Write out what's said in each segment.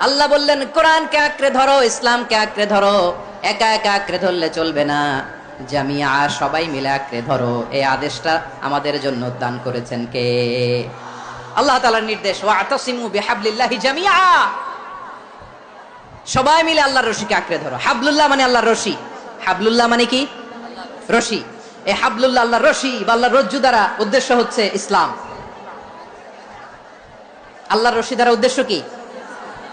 আল্লাহ বললেন, কোরআনকে আঁকড়ে ধরো, ইসলামকে আঁকড়ে ধরো, একা একা আঁকড়ে ধরলে চলবে না। জামিয়া, সবাই মিলে আঁকড়ে ধরো, এই আদেশটা আমাদের জন্য দান করেছেন কে? আল্লাহ তাআলার নির্দেশ জামিয়া। সবাই মিলে আল্লাহর রশিকে আঁকড়ে ধরো। হাবলুল্লাহ মানে আল্লাহর রশি। হাবলুল্লাহ মানে কি? রশি। এই হাবলুল্লাহ আল্লাহর রশি বা আল্লাহর রজ্জু দ্বারা উদ্দেশ্য হচ্ছে ইসলাম। আল্লাহর রশি দ্বারা উদ্দেশ্য কি?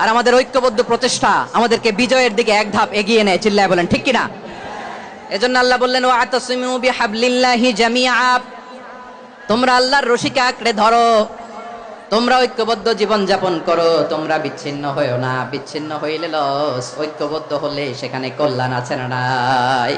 আর আমাদের ঐক্যবদ্ধ প্রচেষ্টা আমাদেরকে বিজয়ের দিকে এক ধাপ এগিয়ে নেয়, চিল্লায় বলেন, ঠিক কিনা? এজন্য আল্লাহ বললেন ও তোমরা আল্লাহর রশিকে আঁকড়ে ধরো, তোমরা ঐক্যবদ্ধ জীবন যাপন করো, তোমরা বিচ্ছিন্ন হয়েও না, বিচ্ছিন্ন হইলে লস, ঐক্যবদ্ধ হলে সেখানে কল্যাণ আছে না নাই।